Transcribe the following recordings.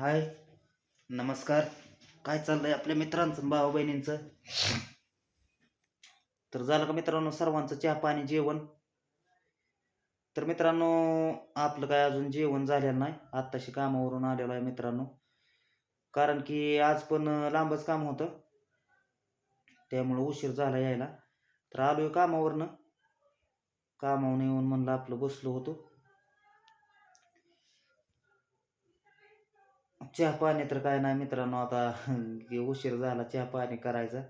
हाय. नमस्कार. काय चाललंय आपल्या मित्रांचं भाऊ बहिणींचं? तर झालं का मित्रांनो सर्वांचं चहा पाणी जेवण? तर मित्रांनो आपलं काय अजून जेवण झालेलं नाही. आत्ताशी कामावरून आलेलो आहे मित्रांनो. कारण की आज पण लांबच काम होतं. त्यामुळं उशीर झाला यायला. तर आलोय कामावरनं. कामावरून येऊन म्हणलं आपलं बसलो होतो. चहा पाणी तर काय नाही मित्रांनो आता उशीर झाला चहा पाणी करायचा.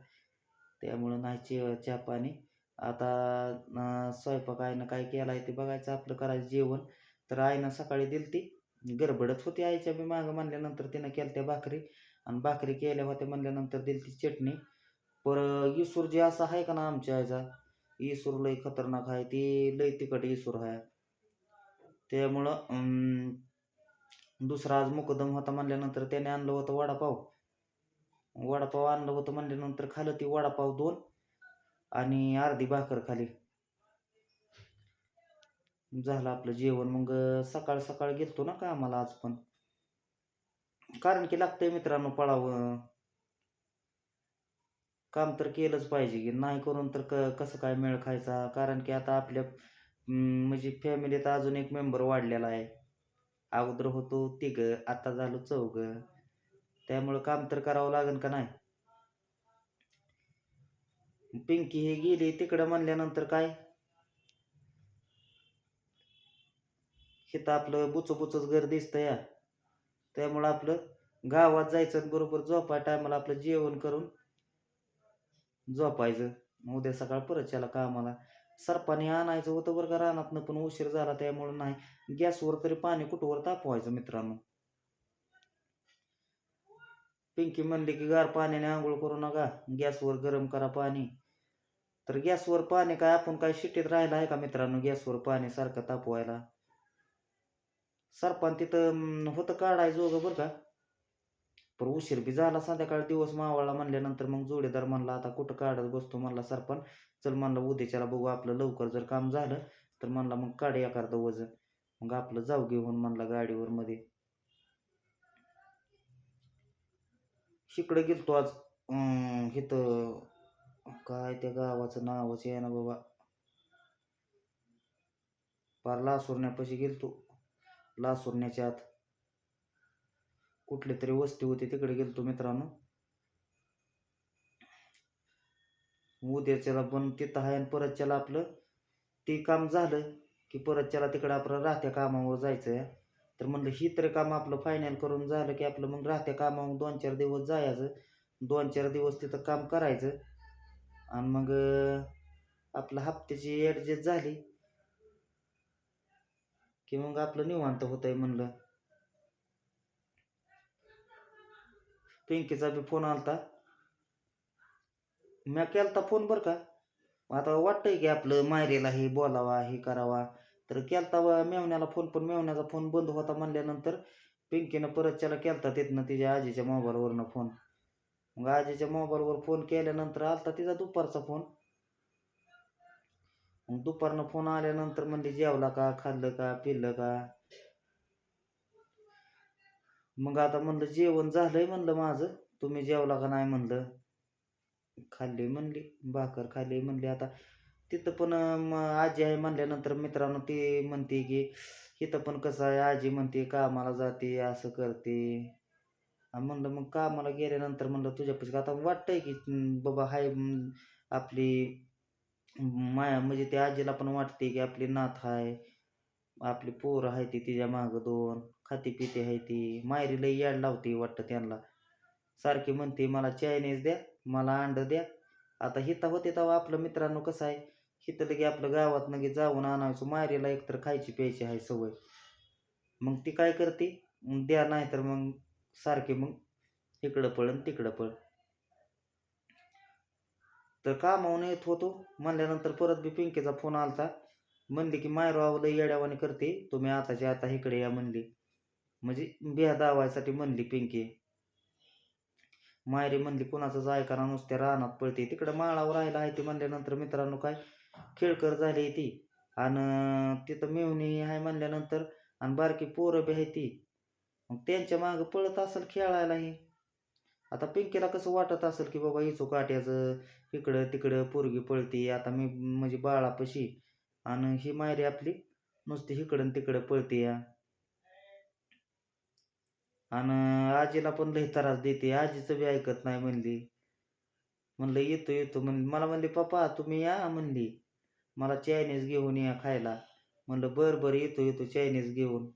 त्यामुळं नाही चे चहा पाणी. आता स्वयंपाक आईनं काय केला आहे ते बघायचं आपलं करायचं जेवण. तर आईनं सकाळी दिली ती गडबडच होती आईच्या बी मागं म्हणल्यानंतर तिनं केल्या त्या भाकरी. आणि भाकरी केल्या होत्या म्हणल्यानंतर दिली ती चटणी. पर इसूर जे असं आहे का ना आमच्या आईचा इसूर लई खतरनाक आहे. ती लई तिखट इसूर आहे. त्यामुळं दुसरा आज मुकदम होता म्हणल्यानंतर त्याने आणलं होतं वडापाव. वडापाव आणलं होतं म्हणल्यानंतर खालं ती वडापाव दोन आणि अर्धी भाकर खाली. झालं आपलं जेवण. मग सकाळ सकाळ गेलतो ना का आम्हाला आज पण. कारण की लागतंय मित्रांनो पळावं. काम तर केलंच पाहिजे की नाही करून तर क कसं काय मेळ खायचा? कारण की आता आपल्या म्हणजे फॅमिलीत अजून एक मेंबर वाढलेला आहे. अगोदर होतो तिघं आता झालो चौघं. त्यामुळं काम तर करावं लागेल का नाही? पिंकी हे गेली तिकडं म्हणल्यानंतर काय? हिथं आपलं बुच बुचच घर दिसतं या. त्यामुळं आपलं गावात जायचं आणि बरोबर झोपा टायमाला आपलं जेवण करून झोपायचं. उद्या सकाळ परत त्याला कामाला. सरपाणी आणायचं होतं बरं का रानातनं पण उशीर झाला त्यामुळं नाही. गॅसवर तरी पाणी कुठवर तापवायचं मित्रांनो? पिंकी म्हणली की गार पाण्याने आंघोळ करू नका गॅसवर गरम करा पाणी. तर गॅसवर पाणी काय आपण काय शिटीत राहिलं आहे का मित्रांनो गॅसवर पाणी सारखं तापवायला? सरपण तिथं होतं काढायचं होतं बरं का? पर उशीर बी झाला संध्याकाळ दिवस मावळला म्हणल्यानंतर मग जोडीदार म्हणला आता कुठं काढत बसतो? म्हणला सरपण चल म्हणलं उद्याच्याला बघू आपलं लवकर जर काम झालं तर म्हणला मग काढ एखादं वजन. मग आपलं जाऊ घेऊन म्हणला गाडीवर मध्ये. इकडे गेलतो आज इथं काय त्या गावाचं नावच आहे ना बाबा. पार लासुरण्यापाशी गेलतो. लासुरण्याच्या आत कुठली तरी वस्ती होती तिकडे गेलतो मित्रांनो. उद्याच्याला पण तिथं आहे आणि परतच्याला आपलं ते काम झालं की परतच्याला तिकडं आपलं राहत्या कामावर जायचं आहे तर म्हणलं ही तरी काम आपलं फायनल करून झालं की आपलं मग राहत्या कामावर दोन चार दिवस जायचं. दोन चार दिवस तिथं काम करायचं. आणि मग आपलं हप्त्याची ॲडजस्ट झाली. की मग आपलं निवांत होतंय म्हणलं. पिंकीचा बी फोन आलता. म्या केलता फोन बरं का. आता वाटतंय की आपलं मायरेला हे बोलावा हे करावा. तर केलता मेवण्याला फोन पण मेवण्याचा फोन बंद होता म्हणल्यानंतर पिंकीनं परत त्याला केलता तिथनं तिच्या आजीच्या मोबाईलवरनं फोन. मग आजीच्या मोबाईलवर फोन केल्यानंतर आलता तिचा दुपारचा फोन. मग दुपारनं फोन आल्यानंतर म्हणजे जेवला का खाल्लं का पिल्लं का? मग आता म्हणलं जेवण झालंय म्हणलं माझं. तुम्ही जेवला का नाही म्हणलं. खाल्ली म्हणली भाकर खाल्ली म्हणली. आता तिथं पण आजी आहे म्हणल्यानंतर मित्रांनो ती म्हणते की इथं पण कसं आहे आजी म्हणते कामाला जाते असं करते. म्हणलं मग कामाला गेल्यानंतर म्हणलं तुझ्यापाशी आता वाटतंय की बाबा हाय आपली माया म्हणजे त्या आजीला पण वाटते की आपली नात आहे आपली पोरं आहे ती तिच्या मागं दोन खाती पिते आहे ती. मायरी लई याड लावते वाटतं त्यांना. सारखी म्हणते मला चायनीज द्या मला अंड द्या. आता हिता होते तेव्हा आपलं मित्रांनो कसं आहे? हिथं लगे आपलं गावात नगे जाऊन आणायचो. मायरीला एकतर खायची प्यायची आहे सवय. मग ती काय करते? मग द्या नाही तर मग सारखी मग इकडं पळ तिकडं पळ. तर कामावून येत होतो. म्हणल्यानंतर परत बी पिंकेचा फोन आलता. म्हणली की मायराव लय येड्यावाने करते. तुम्ही आताच्या आता इकडे या म्हणली. म्हणजे बिया दावायसाठी म्हणली पिंकी. मायरी म्हणली कुणाचंच ऐकाना नुसत्या रानात पळते. तिकडं माळावर राहायला आहे ती म्हणल्यानंतर मित्रांनो काय खेळकर झाली ती. आणि तिथं मेवणी आहे म्हणल्यानंतर आणि बारकी पोरं बी आहे ती. मग त्यांच्या मागं पळत असेल खेळायला हे. आता पिंकीला कसं वाटत असेल की बाबा हिचो काट्याचं इकडं तिकडं पोरगी पळती. आता मी म्हणजे बाळापशी आणि ही मायरी आपली नुसती इकडं तिकडं पळते या. आणि आजीला पण लई त्रास देते आजीचं बी ऐकत नाही म्हणली. म्हणलं येतो येतो. म्हण मला म्हणली पप्पा तुम्ही या म्हणली. मला चायनीज घेऊन या खायला. म्हणलं बरं बरं येतो येतो चायनीज घेऊन.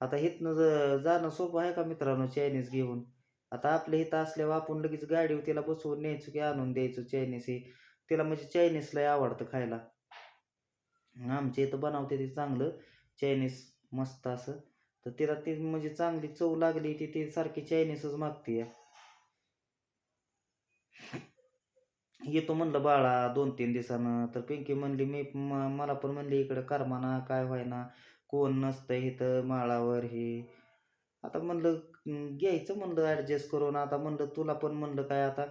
आता इथनं ज- जाणं सोपं आहे का मित्रांनो चायनीज घेऊन? आता आपल्या इथं असल्यावर आपण लगेच गाडीवर तिला बसवून न्यायचो की आणून द्यायचो चायनीज हे. तिला म्हणजे चायनीज लय आवडतं खायला. आमच्या इथं बनवते ते चांगलं चायनीज मस्त असं. तर तिला ती म्हणजे चांगली चव लागली ती ती सारखी चायनीजच मागते. येतो म्हणलं बाळा दोन तीन दिवसानं. तर पिंकी म्हणली मी मला पण म्हणली इकडं करमाना काय व्हायना कोण नसतं इथं माळावर हे. आता म्हणलं घ्यायचं म्हणलं ॲडजस्ट करून. आता म्हणलं तुला पण म्हणलं काय आता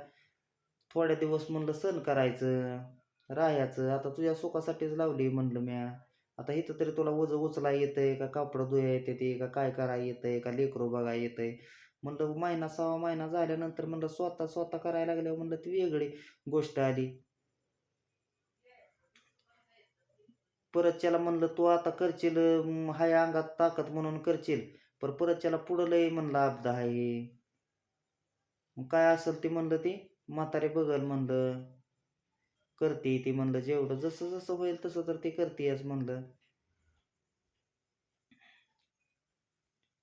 थोड्या दिवस म्हणलं सण करायचं. राहायचं आता तुझ्या सुखासाठीच लावली म्हणलं म्या. आता इथं तरी तुला वज उचला येतंय का कापडं धुया येते ते का काय करा येतंय का लेकरू बघा येतंय. म्हणलं महिना सहा महिना झाल्यानंतर म्हणलं स्वतः स्वतः करायला लागल्यावर म्हणलं ती वेगळी गोष्ट आली. परतच्याला म्हणलं तू आता करशील हाय अंगात ताकद म्हणून करशील पण परतच्याला पुढं लय म्हणलं अब्दा आहे. काय असेल ते म्हणलं ती म्हातारे बघल म्हणलं. करते ती म्हणलं जेवढं जसं जसं होईल तसं तर ते करते आज म्हणलं.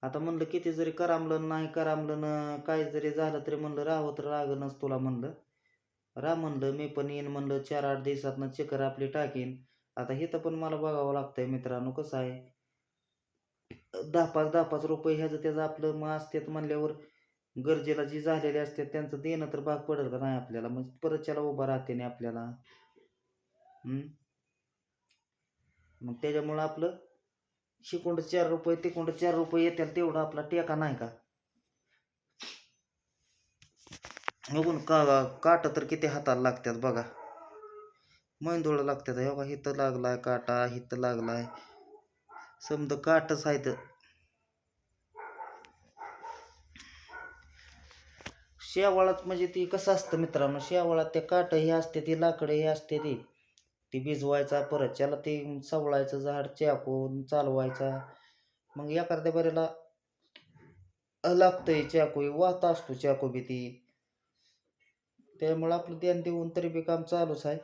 आता म्हणलं किती जरी करामलं नाही करामलं ना काय जरी झालं तरी म्हणलं राह तर रागनच तुला म्हणलं. रा म्हणलं मी पण येईन म्हणलं चार आठ दिवसातनं चेकर आपली टाकीन. आता इथं पण मला बघावं लागतंय मित्रांनो कसं आहे. दहा पाच दहा पाच रुपये ह्याचं त्याचं आपलं मग असतात म्हणल्यावर गरजेला जी झालेले असते त्यांचं देणं तर भाग पडेल का नाही आपल्याला? मग परत त्याला उभा राहते नाही आपल्याला. मग त्याच्यामुळं आपलं शिकोंड चार रुपये तिकोंड चार रुपये येतील तेवढा आपला टेका नाही का? बघून का काट तर किती हाताला लागतात बघा. मैंदोळा लागतात. हे बघा हिथं लागलाय काटा हिथं लागलाय. समजा काटच आहे तर शेवाळात म्हणजे ती कसं असतं मित्रांनो? शेवाळात ते काटं हे असते ती लाकडं हे असते ती. ती भिजवायचा परत त्याला ते सवळायचं झाड चाकून चालवायचा. मग एखाद्या बऱ्याला लागतंय चाकू वाहत असतो चाकू बी ती. त्यामुळं आपलं ध्यान देऊन तरी बी काम चालूच आहे.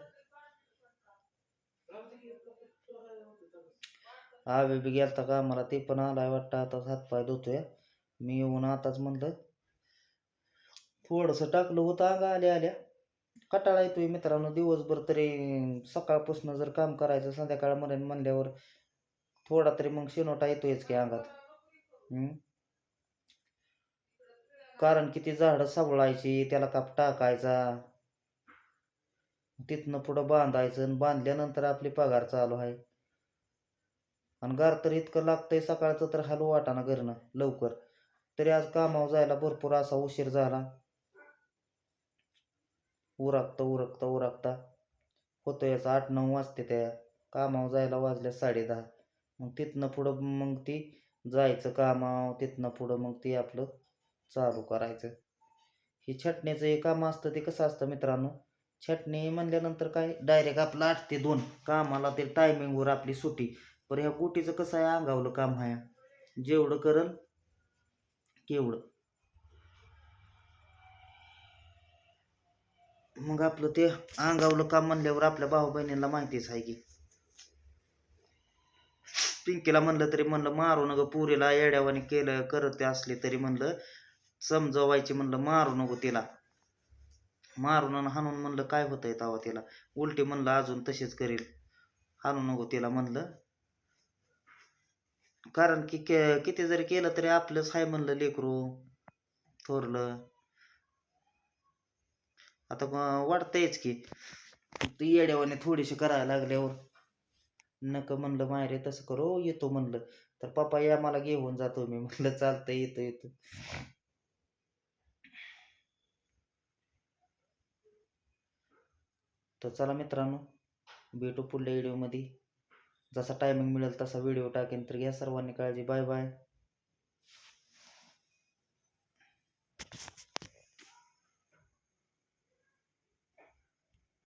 आवे बी गेलता का मला ते पण आलाय वाटतं आता हातपाय धुतोय. मी येऊन आताच म्हणलं थोडंसं टाकलं होतं अंगा आल्या आल्या. कटाळा येतोय मित्रांनो दिवसभर तरी सकाळपासून जर काम करायचं संध्याकाळ संध्याकाळमध्ये म्हणल्यावर थोडा तरी मग शिनोटा येतोयच की अंगात. कारण कारण किती झाडं सावळायची त्याला काप टाकायचा. तिथनं पुढं बांधायचं आणि बांधल्यानंतर आपली पगार चालू आहे. आणि गार तर इतकं लागतंय सकाळचं तर हलू वाटाना घरनं लवकर. तरी आज कामावर जायला भरपूर असा उशीर झाला. उरकता उरकता उरकता. होतो याचं आठ नऊ वाजते त्या कामावर जायला वाजल्या साडे दहा. मग तिथनं पुढं मग ती जायचं कामावर तिथनं पुढं मग ती आपलं चालू करायचं. ही छटणीचं हे काम असतं ते कसं असतं मित्रांनो? छटणी म्हणल्यानंतर काय? डायरेक्ट आपलं आठ ते दोन कामाला ते टायमिंगवर आपली सुटी. पण ह्या गुटीचं कसं आहे? अंगावलं काम आहे. जेवढं करल केवढं. मग आपलं ते अंगावलं काम म्हणल्यावर आपल्या भाऊ बहिणीला माहितीच आहे की. पिंकीला म्हणलं तरी म्हणलं मारू नका पुरीला येड्यावाने केलं करत असले तरी म्हणलं समजवायची म्हणलं मारू नको तिला. मारून आणि हाणून म्हणलं काय होतंय तावा तिला? उलटी म्हणलं अजून तशीच करेल. हाणू नको तिला म्हणलं. कारण की के- किती जरी केलं तरी आपलंच आहे म्हणलं लेकरू थोरलं. आता मग वाटतंयच की ती येड्यावाने थोडीशी करायला लागल्यावर. नका म्हणलं मायरे तसं करू. हो, येतो म्हणलं. तर पप्पा या मला घेऊन जातो मी म्हणलं चालतं येतो येतो. तर चला मित्रांनो भेटू पुढल्या व्हिडिओमध्ये जसा टायमिंग मिळेल तसा व्हिडिओ टाकेन. तर घ्या सर्वांनी काळजी. Bye bye.